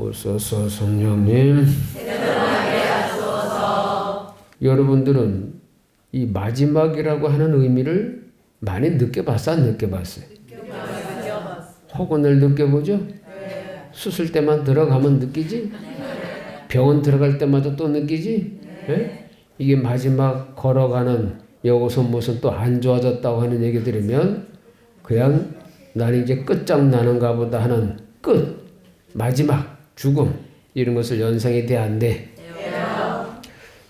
오소서 성령님. 여러분들은 이 마지막이라고 하는 의미를 많이 느껴봤어, 안 느껴봤어요? 혹은을 느껴보죠? 수술 때만 들어가면 느끼지? 병원 들어갈 때마다 또 느끼지? 예? 이게 마지막 걸어가는 여기서 무슨 또 안 좋아졌다고 하는 얘기 들으면 그냥 나는 이제 끝장나는가 보다 하는 끝, 마지막, 죽음 이런 것을 연상이 돼 돼?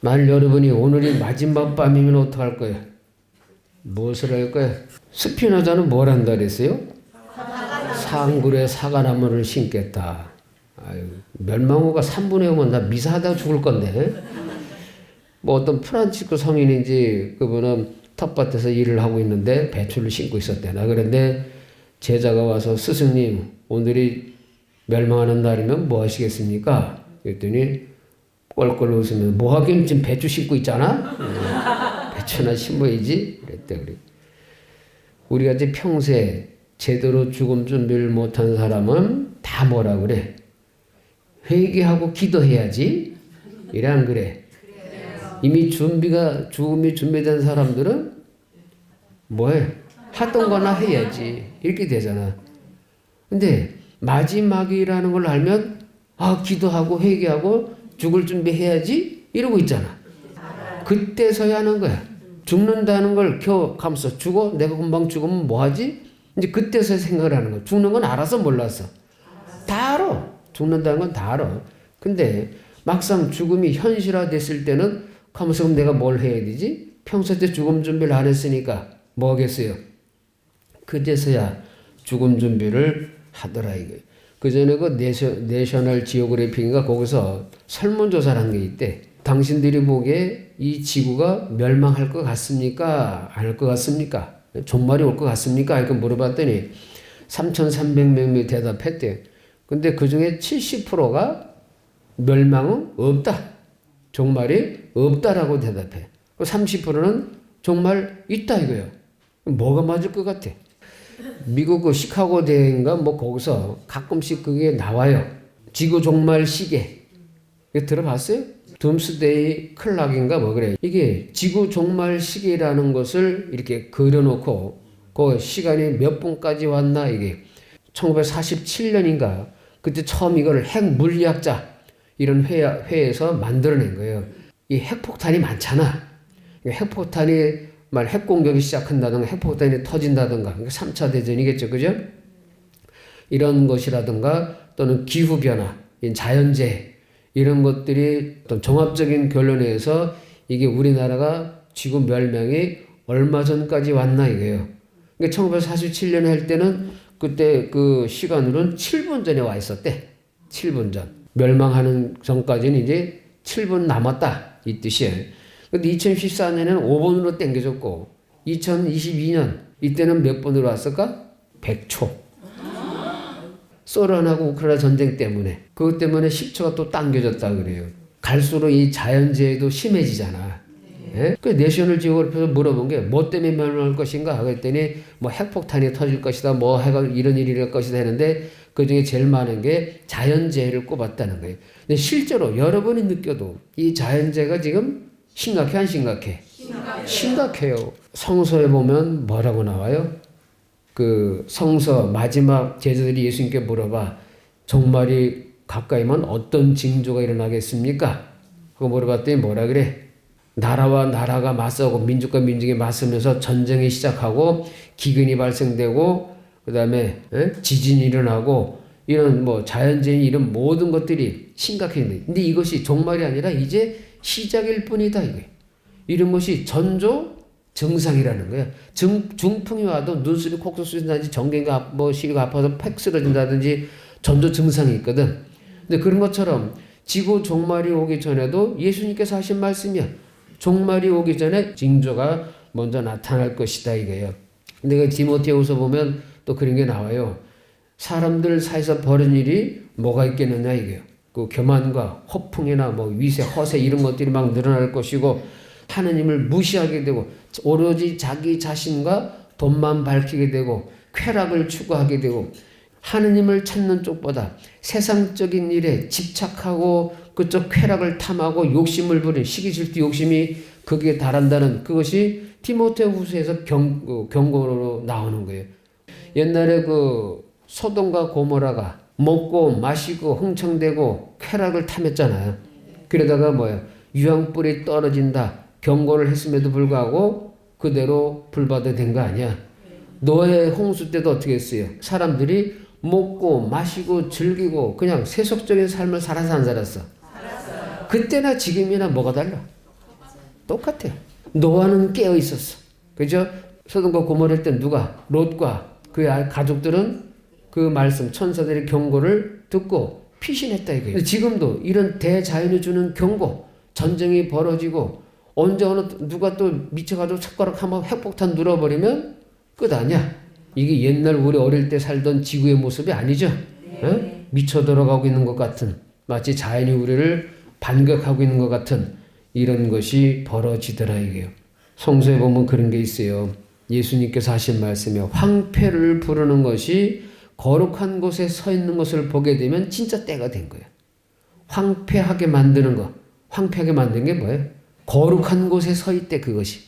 만일 여러분이 오늘이 마지막 밤이면 어떡할 거예요? 무엇을 할 거예요? 스피노자는 뭘 한다 그랬어요? 상굴에 사과나무를 심겠다. 아유, 멸망후가 3분의 5면 나 미사하다가 죽을 건데. 뭐 어떤 프란치스코 성인인지 그분은 텃밭에서 일을 하고 있는데 배추를 심고 있었대나. 그런데 제자가 와서 스승님 오늘이 멸망하는 날이면 뭐 하시겠습니까? 그랬더니 껄껄 웃으면서 뭐 하긴 지금 배추 심고 있잖아. 응. 배추나 심어야지. 그랬대 그래. 우리가 이제 평소에 제대로 죽음 준비를 못한 사람은 다 뭐라 그래? 회개하고 기도해야지. 이래 안 그래? 이미 준비가 죽음이 준비된 사람들은 뭐해? 하던 거나 해야지. 이렇게 되잖아. 근데 마지막이라는 걸 알면 아 기도하고 회개하고 죽을 준비해야지 이러고 있잖아. 그때서야 하는 거야. 죽는다는 걸겨 감싸 죽어 내가 금방 죽으면 뭐 하지? 이제 그때서 생각을 하는 거야. 죽는 건 알아서 몰랐어. 다 알아. 죽는다는 건 다 알아. 근데 막상 죽음이 현실화 됐을 때는 가면서 그럼 내가 뭘 해야 되지? 평소 때 죽음 준비를 안 했으니까 뭐 하겠어요? 그제서야 죽음 준비를 하더라 이게. 그 전에 그 내셔, 내셔널 지오그래피인가 거기서 설문조사를 한 게 있대. 당신들이 보기에 이 지구가 멸망할 것 같습니까? 안 할 것 같습니까? 종말이 올 것 같습니까? 이렇게 물어봤더니 3,300명이 대답했대. 근데 그 중에 70%가 멸망은 없다. 종말이 없다라고 대답해. 그 30%는 종말 있다 이거예요. 뭐가 맞을 것 같아? 미국 그 시카고 대인가 뭐 거기서 가끔씩 그게 나와요. 지구 종말 시계. 이거 들어봤어요? 둠스데이 클락인가 뭐 그래. 이게 지구 종말 시계라는 것을 이렇게 그려놓고 그 시간이 몇 분까지 왔나 이게 1947년인가 그때 처음 이걸 핵 물리학자 이런 회, 회에서 만들어낸 거예요. 이 핵폭탄이 많잖아. 핵폭탄이 말 핵공격이 시작한다든가 핵폭탄이 터진다든가 3차 대전이겠죠. 그죠? 이런 것이라든가 또는 기후변화, 자연재해 이런 것들이 어떤 종합적인 결론에 의해서 이게 우리나라가 지구 멸망이 얼마 전까지 왔나 이거예요. 그러니까 1947년에 할 때는 그때 그 시간으로는 7분 전에 와 있었대. 7분 전. 멸망하는 전까지는 이제 7분 남았다. 이 뜻이에요. 근데 2014년에는 5분으로 땡겨졌고 2022년 이때는 몇 분으로 왔을까? 100초. 소련하고 우크라이나 전쟁 때문에 그것 때문에 10초가 또 당겨졌다 그래요. 갈수록 이 자연재해도 심해지잖아. 예? 그 내셔널 지오그래피에서 물어본 게 뭐 때문에 멸망할 것인가 그랬더니 뭐 핵폭탄이 터질 것이다 뭐 해가 이런 일이 일 것이다 했는데 그 중에 제일 많은 게 자연재해를 꼽았다는 거예요. 근데 실제로 여러분이 느껴도 이 자연재해가 지금 심각해 안 심각해? 심각해요. 심각해요. 성서에 보면 뭐라고 나와요? 그 성서 마지막 제자들이 예수님께 물어봐 종말이 가까이면 어떤 징조가 일어나겠습니까? 그거 물어봤더니 뭐라 그래? 나라와 나라가 맞서고 민족과 민족이 맞서면서 전쟁이 시작하고 기근이 발생되고 그다음에 지진이 일어나고 이런 뭐 자연재해 이런 모든 것들이 심각했는데 근데 이것이 종말이 아니라 이제 시작일 뿐이다 이거 이런 것이 전조 증상이라는 거야. 중, 중풍이 와도 눈썹이 콕 쏘진다든지 정갱이가 뭐 시리가 아파서 팩 쓰러진다든지 전조 증상이 있거든. 근데 그런 것처럼 지구 종말이 오기 전에도 예수님께서 하신 말씀이야. 종말이 오기 전에 징조가 먼저 나타날 것이다 이거예요. 근데 그 디모데후서 보면 또 그런 게 나와요. 사람들 사이에서 벌인 일이 뭐가 있겠느냐 이게요. 그 교만과 허풍이나 뭐 위세, 허세 이런 것들이 막 늘어날 것이고 하느님을 무시하게 되고 오로지 자기 자신과 돈만 밝히게 되고 쾌락을 추구하게 되고 하느님을 찾는 쪽보다 세상적인 일에 집착하고 그쪽 쾌락을 탐하고 욕심을 부린 시기 질투 욕심이 거기에 달한다는 그것이 티모테 후서에서 경, 어, 경고로 나오는 거예요. 옛날에 그 소돔과 고모라가 먹고 마시고 흥청대고 쾌락을 탐했잖아요. 그러다가 뭐야 유황불이 떨어진다 경고를 했음에도 불구하고 그대로 불바다된 거 아니야. 노예 홍수 때도 어떻게 했어요? 사람들이 먹고 마시고 즐기고 그냥 세속적인 삶을 살아서 안 살았어. 그때나 지금이나 뭐가 달라? 똑같아요. 노아는 깨어 있었어. 그죠? 소돔과 고모라 때 누가 롯과 그의 아, 가족들은 그 말씀 천사들의 경고를 듣고 피신했다 이거예요. 지금도 이런 대자연이 주는 경고, 전쟁이 벌어지고 언제 어느 누가 또 미쳐가지고 숟가락 한번 핵폭탄 눌어버리면 끝 아니야. 이게 옛날 우리 어릴 때 살던 지구의 모습이 아니죠. 어? 미쳐 들어가고 있는 것 같은 마치 자연이 우리를 반격하고 있는 것 같은 이런 것이 벌어지더라 이게요. 성서에 보면 그런 게 있어요. 예수님께서 하신 말씀에 황폐를 부르는 것이 거룩한 곳에 서 있는 것을 보게 되면 진짜 때가 된 거예요. 황폐하게 만드는 거. 황폐하게 만든 게 뭐예요? 거룩한 곳에 서 있대 그것이.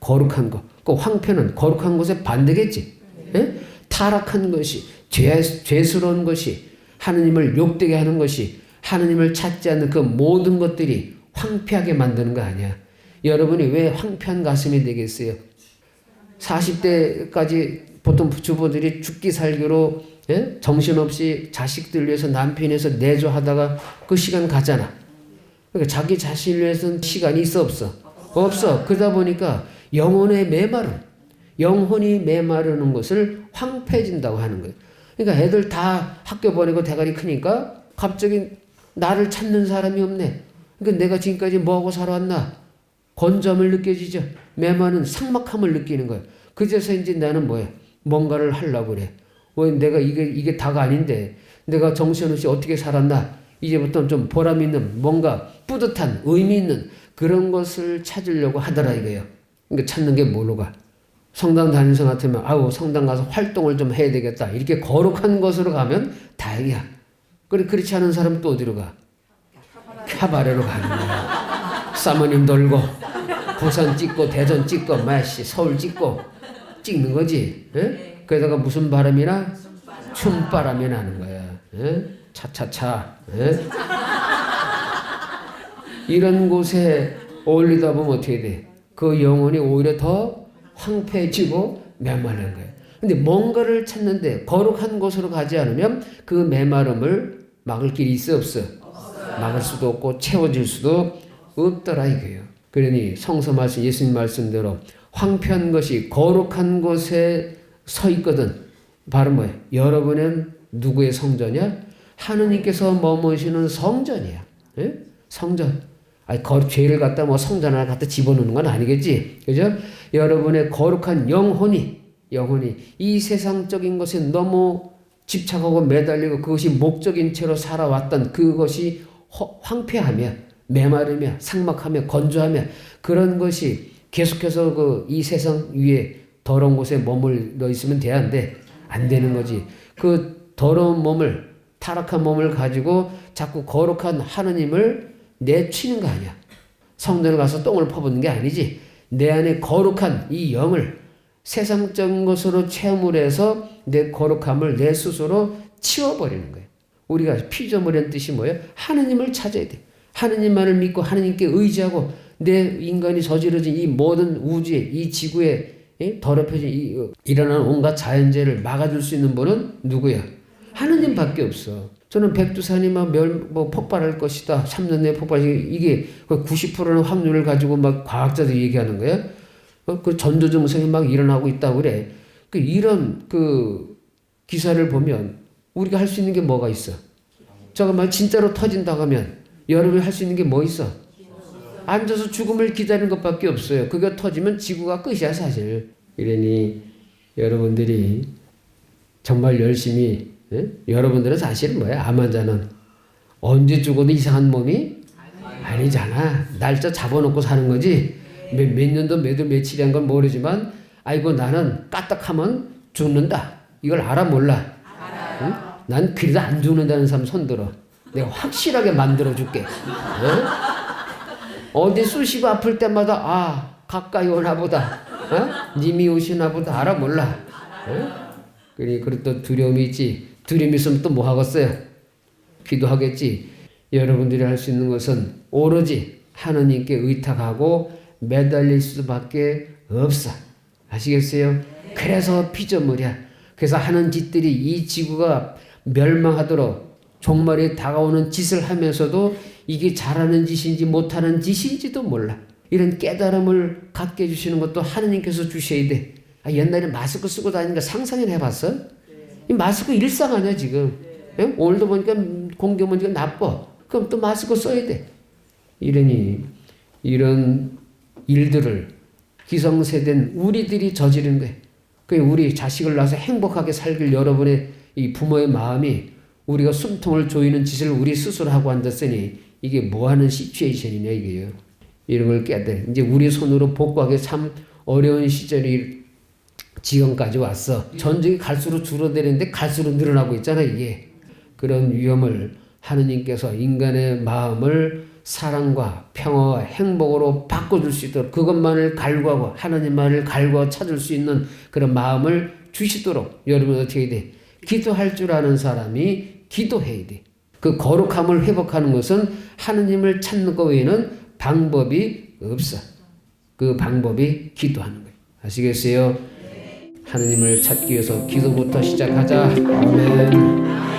거룩한 것. 그 황폐는 거룩한 곳의 반대겠지. 예? 타락한 것이 죄, 죄스러운 것이 하느님을 욕되게 하는 것이 하느님을 찾지 않는 그 모든 것들이 황폐하게 만드는 거 아니야. 여러분이 왜 황폐한 가슴이 되겠어요? 40대까지 보통 주부들이 죽기 살기로 예? 정신없이 자식들 위해서 남편 위해서 내조하다가 그 시간 가잖아. 그러니까 자기 자신을 위해서는 시간이 있어 없어? 없어. 그러다 보니까 영혼의 메마름, 영혼이 메마르는 것을 황폐해진다고 하는 거예요. 그러니까 애들 다 학교 보내고 대가리 크니까 갑자기 나를 찾는 사람이 없네. 그러니까 내가 지금까지 뭐하고 살아왔나? 건점을 느껴지죠. 메마는 상막함을 느끼는 거예요. 그제서 이제 나는 뭐야? 뭔가를 하려고 그래. 왜 내가 이게, 이게 다가 아닌데, 내가 정신없이 어떻게 살았나? 이제부터는 좀 보람 있는, 뭔가 뿌듯한, 의미 있는 그런 것을 찾으려고 하더라 이거예요. 그러니까 찾는 게 뭘로 가? 성당 다니는 사람 같으면, 아우, 성당 가서 활동을 좀 해야 되겠다. 이렇게 거룩한 것으로 가면 다행이야. 그래, 그렇지 않은 사람은 또 어디로 가? 캬바레로 가는 거야. 사모님 돌고, 부산 찍고, 대전 찍고, 마시, 서울 찍고, 찍는 거지. 예? 그러다가 무슨 바람이나? 춤바람이 나는 거야. 예? 차차차. 예? 이런 곳에 어울리다 보면 어떻게 돼? 그 영혼이 오히려 더 황폐해지고 메마른 거예요. 근데 뭔가를 찾는데 거룩한 곳으로 가지 않으면 그 메마름을 막을 길이 있어 없어? 막을 수도 없고 채워질 수도 없더라 이거예요. 그러니 성서 말씀 예수님 말씀대로 황폐한 것이 거룩한 곳에 서 있거든. 바로 뭐예요? 여러분은 누구의 성전이야? 하느님께서 머무시는 성전이야. 예? 성전. 아니, 거, 죄를 갖다 뭐 성전 하나 갖다 집어넣는 건 아니겠지. 그죠? 여러분의 거룩한 영혼이, 영혼이 이 세상적인 것에 너무 집착하고 매달리고 그것이 목적인 채로 살아왔던 그것이 허, 황폐하며 메마르며 상막하며 건조하며 그런 것이 계속해서 그 이 세상 위에 더러운 곳에 머물러 있으면 돼야한데 안 되는 거지. 그 더러운 몸을 타락한 몸을 가지고 자꾸 거룩한 하느님을 내치는 거 아니야. 성전을 가서 똥을 퍼붓는 게 아니지. 내 안에 거룩한 이 영을 세상적인 것으로 체험을 해서 내 거룩함을 내 스스로 치워버리는 거예요. 우리가 피조물이라는 뜻이 뭐예요? 하느님을 찾아야 돼. 하느님만을 믿고 하느님께 의지하고 내 인간이 저지러진 이 모든 우주에 이 지구에 더럽혀진 이, 어, 일어나는 온갖 자연재해를 막아줄 수 있는 분은 누구야? 하느님밖에 없어. 저는 백두산이 막 멸, 뭐 폭발할 것이다. 3년 내에 폭발이 이게 90%는 확률을 가지고 막 과학자들이 얘기하는 거야. 어, 그 전조 증상이 막 일어나고 있다고 그래. 그 이런 그 기사를 보면 우리가 할 수 있는 게 뭐가 있어? 잠깐만 진짜로 터진다고 하면 여러분이 할 수 있는 게 뭐 있어? 앉아서 죽음을 기다리는 것밖에 없어요. 그게 터지면 지구가 끝이야 사실. 이러니 여러분들이 정말 열심히 예? 여러분들은 사실은 뭐야? 암 환자는 언제 죽어도 이상한 몸이 아니잖아. 날짜 잡아놓고 사는 거지. 몇, 몇 년도 몇월 며칠이 한건 모르지만 아이고 나는 까딱하면 죽는다. 이걸 알아 몰라? 응? 난 그래도 안 죽는다는 사람 손들어. 내가 확실하게 만들어 줄게. 어? 디 쑤시고 아플 때마다 아 가까이 오나 보다. 어? 님이 오시나 보다 알아 몰라. 어? 그리고 또 두려움이 있지. 두려움이 있으면 또 뭐 하겠어요? 기도하겠지. 여러분들이 할 수 있는 것은 오로지 하나님께 의탁하고 매달릴 수밖에 없어. 아시겠어요? 그래서 피조물이야. 그래서 하는 짓들이 이 지구가 멸망하도록 종말이 다가오는 짓을 하면서도 이게 잘하는 짓인지 못하는 짓인지도 몰라. 이런 깨달음을 갖게 해주시는 것도 하나님께서 주셔야 돼. 아, 옛날에 마스크 쓰고 다니는 거 상상이나 해봤어? 이 마스크 일상 아니야 지금. 예? 오늘도 보니까 공기 먼지가 나빠. 그럼 또 마스크 써야 돼. 이러니 이런 일들을 기성세대는 우리들이 저지른 거예요. 그 우리 자식을 낳아서 행복하게 살길 여러분의 이 부모의 마음이 우리가 숨통을 조이는 짓을 우리 스스로 하고 앉았으니 이게 뭐하는 시츄에이션이냐 이게요. 이런 걸 깨달아. 이제 우리 손으로 복구하기 참 어려운 시절이 지금까지 왔어. 전쟁이 갈수록 줄어드는데 갈수록 늘어나고 있잖아 이게. 그런 위험을 하느님께서 인간의 마음을 사랑과 평화와 행복으로 바꿔줄 수 있도록 그것만을 갈구하고 하나님만을 갈구하고 찾을 수 있는 그런 마음을 주시도록 여러분 어떻게 돼? 기도할 줄 아는 사람이 기도해야 돼. 그 거룩함을 회복하는 것은 하느님을 찾는 것 외에는 방법이 없어. 그 방법이 기도하는 거예요. 아시겠어요? 하느님을 찾기 위해서 기도부터 시작하자. 아멘.